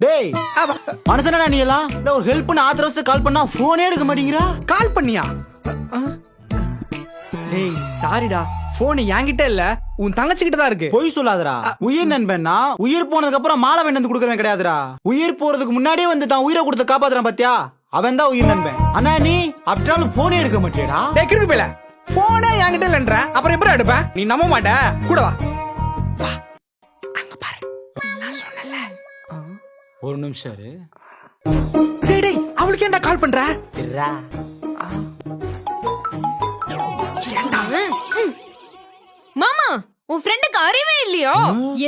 டேய் மனசனடா நீ எல்லாம்? ஒரு ஹெல்ப்னு ஆத்திர அவசரத்துக்கு கால் பண்ணா போனே எடுக்க மாட்டேங்கிறா? கால் பண்ணியா? டேய் சாரிடா போன் என்கிட்ட இல்ல உன் தங்கச்சி கிட்ட தான் இருக்கு. பொய் சொல்லாதடா. உயிர் நண்பன்னா உயிர் போனதுக்கு அப்புறம் மாலை வேண்டு கொடுக்கறவன் கிடையாதுடா. உயிர் போறதுக்கு முன்னாடியே வந்து தான் உயிரை கொடுத்து காப்பாத்துறான் பாத்தியா? அவன் தான் உயிர் நண்பன். அண்ணா நீ அப்படினாலும் போனே எடுக்க மாட்டியடா. டேய் கிறுக்கு போயில போனே என்கிட்ட இல்லன்ற அப்புறம் எப்படி எடுப்பேன்? நீ நம்ப மாட்ட. கூட வா. ஒரு நிமிஷம் இரு. டேய் டேய் அவளுக்கு ஏன்டா கால் பண்ற? இருடா. ஏன்டா? மாமா உன் ஃப்ரெண்டுக்கு அறிவே இல்லையோ?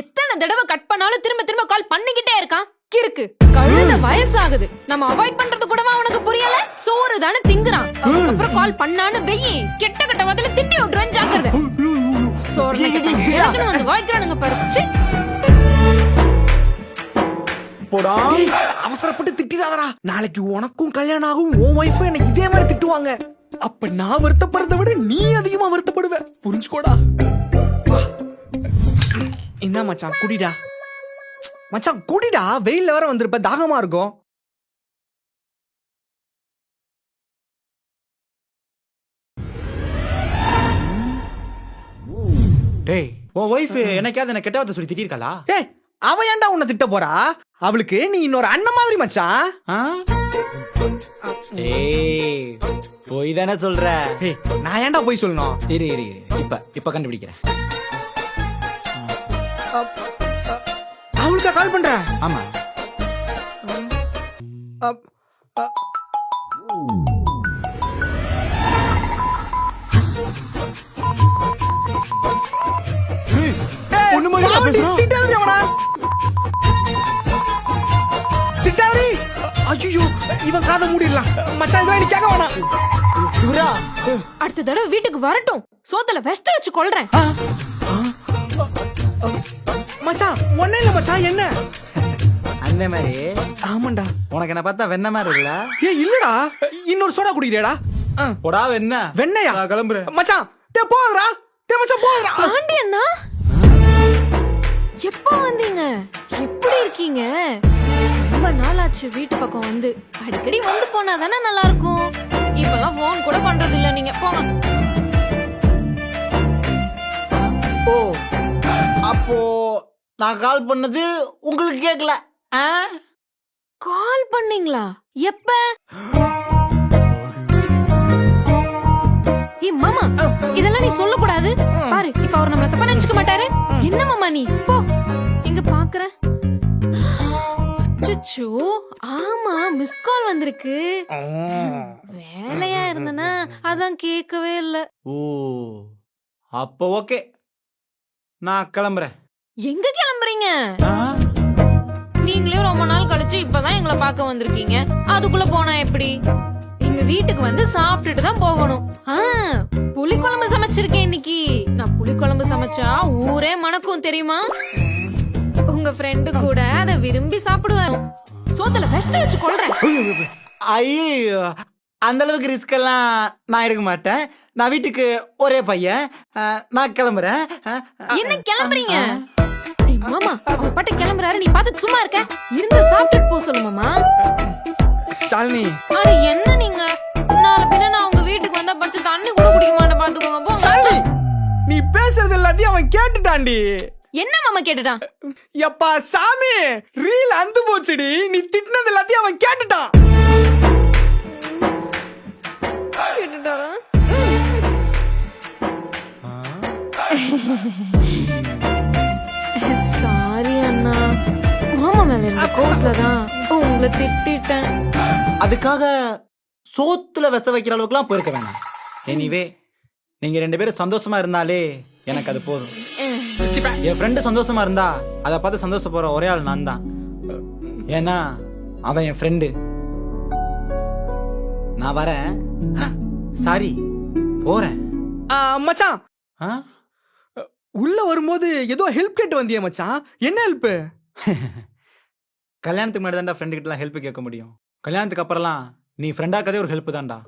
எத்தனை தடவை கட் பண்ணாலும் திரும்ப திரும்ப கால் பண்ணிக்கிட்டே இருக்கான். கிறுக்கு கழுத வயசாகுது. நம்ம அவாய்ட் பண்றது கூடவா உனக்கு புரியல? சோறு தானே திங்குறான். அதுக்கப்புறம் கால் பண்ணான்னு வெயி கெட்ட கெட்ட முதல்ல திட்டி விட்டுருவேன் ஜாக்கிரதை. சோறு வந்து வாய்க்கிறானுங்க பாரு. போடா. அவசரப்பட்டு திட்டிடாதடா. நாளைக்கு உனக்கும் கல்யாணம் ஆகும் உன் ஒய்ஃபும் எனக்கு இதே மாதிரி திட்டுவாங்க. அப்ப நான் வருத்தப்படுறத விட நீ அதிகமா வருத்தப்படுவ. புரிஞ்சுக்கோடா. என்ன மச்சான் குடிடா. மச்சான் குடிடா. வெயில்ல வேற வந்திருப்ப தாகமா இருக்கும். டேய் உன் ஒய்ஃப் என்னைக்காவது என்ன கெட்ட வார்த்தை சொல்லி திட்டிருக்காளா? ஏய் அவ ஏன்டா உன்னை திட்ட போறா? அவளுக்கு நீ இன்னொரு அண்ணன் மாதிரி மச்சான். ஆ? ஏய் போய் தானே சொல்ற. நான் ஏன்டா போய் சொல்லணும்? இரு இரு இரு. இப்ப இப்ப கண்டுபிடிக்கிறேன். அவளுக்கா கால் பண்ற? ஆமா. திட்டாதடி. ஐயையோ, இவன் காதை மூடிடலாம். மச்சான் இதெல்லாம் நீ கேட்க வேணாம். இவரா? அடுத்த தடவை வீட்டுக்கு வரட்டும். சோத்துல வெஸ்ட் வச்சு கொள்றேன் மச்சான் ஒண்ணே இல்ல மச்சான் என்ன? அந்த மாதிரி. ஆமாண்டா. உனக்கு என்ன பார்த்தா வெண்ண மாதிரி இல்ல ஏ இல்லடா. இன்னொரு சோடா குடிக்கிறேடா. ஆ, போடா வெண்ண. வெண்ணையா? நான் கிளம்புறேன் மச்சான் டே போதுடா. டே மச்சான் போதுடா. பாண்டியண்ணா எப்போ வந்தீங்க? எப்படி இருக்கீங்க? ரொம்ப நாளாச்சு வீட்டு பக்கம் வந்து. அடிக்கடி வந்து போனா தானே நல்லா இருக்கும் இப்பெல்லாம் ஃபோன் கூட பண்றது இல்ல நீங்க. போங்க. ஓ அப்போ நான் கால் பண்ணது உங்களுக்கு கேட்கல ஆ? கால் பண்ணீங்களா? எப்ப? ஏய் மாமா இதெல்லாம் நீ சொல்ல கூடாது பாரு இப்ப அவர் நம்மள தப்பா நினைச்சுக்க மாட்டாரு. என்ன மாமா நீ? போ. எங்க பாக்குற அச்சச்சோ ஆமா மிஸ் கால் வந்திருக்கு. வேலையா இருந்தனா அதான் கேட்கவே இல்ல. ஓ அப்போ ஓகே. நான் கிளம்புறேன். எங்க கிளம்புறீங்க? நீங்களே ரொம்ப நாள் கழிச்சு இப்பதான் எங்களை பார்க்க வந்திருக்கீங்க. அதுக்குள்ள போனா எப்படி? எங்க வீட்டுக்கு வந்து சாப்பிட்டுட்டு தான் போகணும். புளிக்குழம்பு சமைச்சிருக்கேன் இன்னைக்கு. நான் புளிக்குழம்பு சமைச்சா ஊரே மணக்கும் தெரியுமா? உங்க ஃப்ரெண்டு கூட அதை விரும்பி சாப்பிடுவார் சோத்துல வெஸ்ட் வச்சு கொள்றேன் ஐயோ அந்த அளவுக்கு ரிஸ்க் எல்லாம் நான் இருக்க மாட்டேன். நான் வீட்டுக்கு ஒரே பையன். நான் கிளம்புறேன். என்ன கிளம்புறீங்க? மாமா அவர் பாட்டு கிளம்புறாரு. நீ பார்த்து சும்மா இருக்க. இருந்து சாப்பிட்டுட்டு போக சொல்லு மாமா. ஷாலினி. அட என்ன நீங்க? நாளை பின்ன நான் உங்க வீட்டுக்கு வந்தா பச்சை தண்ணி கூட குடிக்க மாட்டேன். பாத்துக்கோங்க போங்க. ஷாலினி நீ பேசுறது எல்லாத்தையும் அவன் கேட்டுட்டான்டி. என்ன மாமா கேட்டுட்டான்? எப்பா சாமி! ரீல் அந்து போச்சுடி. நீ திட்டினது எல்லாத்தையும் அவன் கேட்டுட்டான். கேட்டுட்டாரா சாரி அண்ணா. மாமா மேல இருந்த கோவத்துல தான் உங்களை திட்டிட்டேன். அதுக்காக சோத்துல விச வைக்கிற அளவுக்குலாம் போயிருக்க வேணாம். எனிவே நீங்க ரெண்டு பேரும் சந்தோஷமா இருந்தாலே எனக்கு அது போதும். என் ஃப்ரெண்டு சந்தோஷமா இருந்தா அதை பார்த்து சந்தோஷப்படுற ஒரே ஆள் நான் தான் ஏன்னா அவன் என் ஃப்ரெண்டு நான் வரேன். சாரி போறேன். மச்சான். ஆ? உள்ள வரும்போது ஏதோ ஹெல்ப் கேட்டு வந்தியே மச்சான். என்ன ஹெல்ப் கல்யாணத்துக்கு முன்னாடி தான்டா ஃப்ரெண்டு கிட்டலாம் ஹெல்ப் கேட்க முடியும். கல்யாணத்துக்கு அப்புறம்லாம் நீ ஃப்ரெண்டா கதே ஒரு ஹெல்ப் தான்டா.